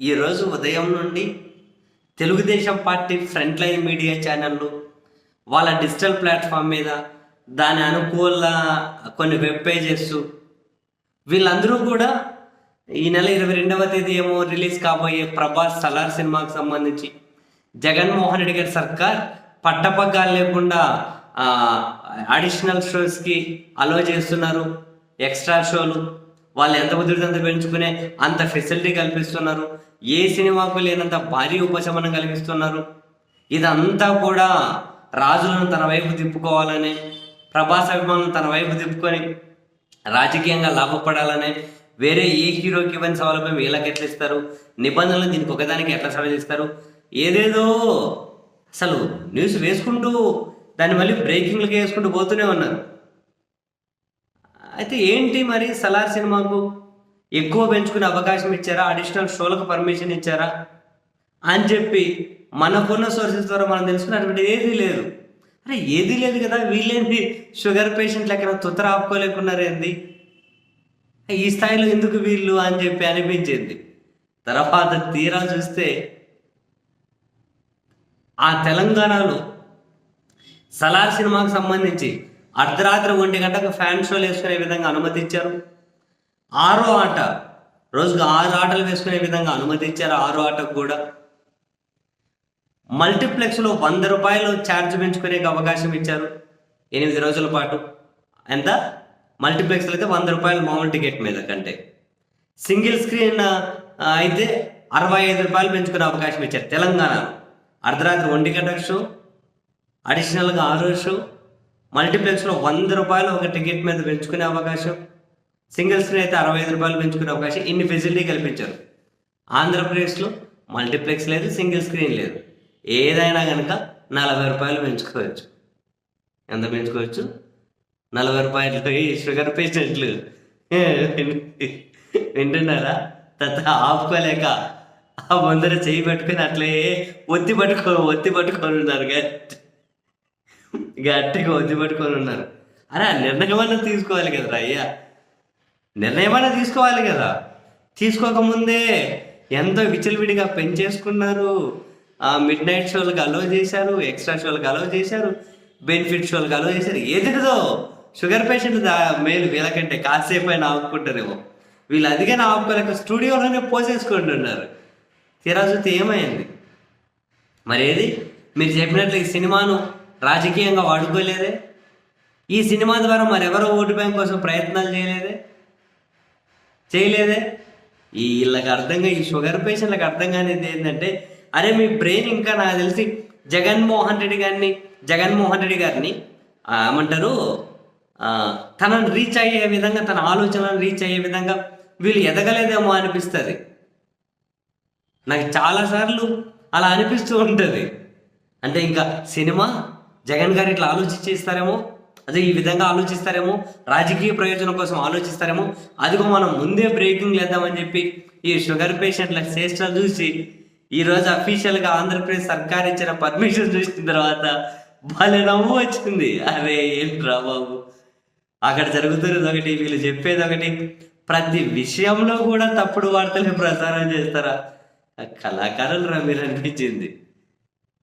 ఈరోజు ఉదయం నుండి Telugu Desam party front line media ఛానళ్ళు వాళ్ళ డిజిటల్ ప్లాట్ఫామ్ మీద దాని అనుకూల కొన్ని వెబ్ పేజెస్ వీళ్ళందరూ కూడా ఈ నెల ఇరవై రెండవ తేదీ ఏమో రిలీజ్ కాబోయే ప్రభాస్ సలార్ సినిమాకి సంబంధించి జగన్మోహన్ రెడ్డి గారి సర్కార్ పట్టపగ్గాలు లేకుండా అడిషనల్ షోస్కి అలో చేస్తున్నారు ఎక్స్ట్రా షోలు వాళ్ళు ఎంత కుదిరితే పెంచుకునే అంత ఫెసిలిటీ కల్పిస్తున్నారు. ఏ సినిమాకు లేనంత భారీ ఉపశమనం కల్పిస్తున్నారు ఇదంతా కూడా రాజులను తన వైపు తిప్పుకోవాలని ప్రభాస్ అభిమానులు తన వైపు తిప్పుకొని రాజకీయంగా లాభపడాలని వేరే ఏ హీరోకి ఇవ్వని సౌలభ్యం వీళ్ళకి ఎట్లా ఇస్తారు నిబంధనలు దీనికి ఒకదానికి ఎట్లా సడలిస్తారు? ఏదేదో అసలు న్యూస్ వేసుకుంటూ దాన్ని మళ్ళీ బ్రేకింగ్లకి వేసుకుంటూ పోతూనే ఉన్నారు. అయితే ఏంటి మరి సలార్ సినిమాకు ఎక్కువ పెంచుకునే అవకాశం ఇచ్చారా? అడిషనల్ షోలకు పర్మిషన్ ఇచ్చారా? అని చెప్పి మనకున్న సోర్సెస్ ద్వారా మనం తెలుసుకున్నటువంటి ఏది లేదు. అరే ఏది లేదు కదా? వీళ్ళేంటి షుగర్ పేషెంట్ లెక్కన తుత్తర ఆపుకోలేకున్నారేంది ఈ స్థాయిలో ఎందుకు వీళ్ళు అని చెప్పి అనిపించింది. తర్వాత తీరా చూస్తే ఆ తెలంగాణలో సలార్ సినిమాకు సంబంధించి అర్ధరాత్రి ఒంటి గంటకు ఫ్యాన్ షోలు వేసుకునే విధంగా అనుమతి ఇచ్చారు ఆరో ఆట రోజుకు ఆరు ఆటలు వేసుకునే విధంగా అనుమతి ఇచ్చారు ఆరో ఆటకు కూడా. మల్టీప్లెక్స్లో వంద రూపాయలు ఛార్జ్ పెంచుకునే అవకాశం ఇచ్చారు. ఎనిమిది రోజుల పాటు. ఎంత? మల్టీప్లెక్స్లో అయితే వంద రూపాయలు మామూలు టికెట్ మీద కంటే. సింగిల్ స్క్రీన్ అయితే అరవై ఐదు రూపాయలు పెంచుకునే అవకాశం ఇచ్చారు తెలంగాణ అర్ధరాత్రి ఒంటి గంట షో అడిషనల్గా ఆరో షో మల్టీప్లెక్స్లో వంద రూపాయలు ఒక టికెట్ మీద పెంచుకునే అవకాశం. సింగిల్ స్క్రీన్ అయితే అరవై ఐదు రూపాయలు పెంచుకునే అవకాశం. ఇన్ని ఫెసిలిటీ కల్పించారు. ఆంధ్రప్రదేశ్లో మల్టీప్లెక్స్ లేదు సింగిల్ స్క్రీన్ లేదు. ఏదైనా కనుక నలభై రూపాయలు పెంచుకోవచ్చు. ఎంత పెంచుకోవచ్చు? నలభై రూపాయలు. ఈ షుగర్ పేషెంట్లు. వింటున్నారా? తత ఆపుకోలేక ఆ ముందర చేయి పెట్టుకుని అట్లే ఒత్తి పట్టుకో ఒత్తి పట్టుకొని ఉన్నారు. గట్టిగా వద్దు పట్టుకొని ఉన్నారు. అరే ఆ నిర్ణయమన్నా తీసుకోవాలి కదరా అయ్యా? నిర్ణయమైనా తీసుకోవాలి కదా? తీసుకోకముందే ఎంతో విచ్చలవిడిగా పెంచేసుకున్నారు. ఆ మిడ్ నైట్ షోలకు అలో చేశారు ఎక్స్ట్రా షోలకు అలో చేశారు బెనిఫిట్ షోలకు అలో చేశారు. ఏదిదో షుగర్ పేషెంట్ దా మేలు వీళ్ళకంటే కాసేపు అయినా ఆపుకుంటారేమో. వీళ్ళు అదిగానే ఆపుకోలేక స్టూడియోలోనే పోసేసుకుంటున్నారు తీరా చూస్తే ఏమైంది? మరి ఏది మీరు చెప్పినట్లు ఈ సినిమాను రాజకీయంగా వాడుకోలేదే? ఈ సినిమా ద్వారా మరెవరో ఓటు బ్యాంక్ కోసం ప్రయత్నాలు చేయలేదే? చేయలేదే? ఈ వీళ్ళకి అర్థంగా ఈ షుగర్ పేషెంట్లకు అర్థం కానిది ఏంటంటే అరే మీ బ్రెయిన్ ఇంకా నాకు తెలిసి జగన్మోహన్ రెడ్డి గారిని జగన్మోహన్ రెడ్డి గారిని ఏమంటారు తనను రీచ్ అయ్యే విధంగా తన ఆలోచనలను రీచ్ అయ్యే విధంగా వీళ్ళు ఎదగలేదేమో అనిపిస్తుంది. నాకు చాలాసార్లు అలా అనిపిస్తూ ఉంటుంది. అంటే ఇంకా సినిమా జగన్ గారు ఇట్లా ఆలోచించేస్తారేమో అదే ఈ విధంగా ఆలోచిస్తారేమో? రాజకీయ ప్రయోజనం కోసం ఆలోచిస్తారేమో? అదిగో మనం ముందే బ్రేకింగ్ లేద్దామని చెప్పి ఈ షుగర్ పేషెంట్ల చేష్టలు చూసి ఈరోజు అఫీషియల్గా ఆంధ్రప్రదేశ్ సర్కార్ ఇచ్చిన పర్మిషన్ చూసిన తర్వాత భలే నవ్వు వచ్చింది. అరే ఏంట్రా బాబు? అక్కడ జరుగుతున్నది ఒకటి వీళ్ళు చెప్పేది ఒకటి. ప్రతి విషయంలో కూడా తప్పుడు వార్తలు ప్రసారం చేస్తారా? కళాకారులు రా మీరు అనిపించింది.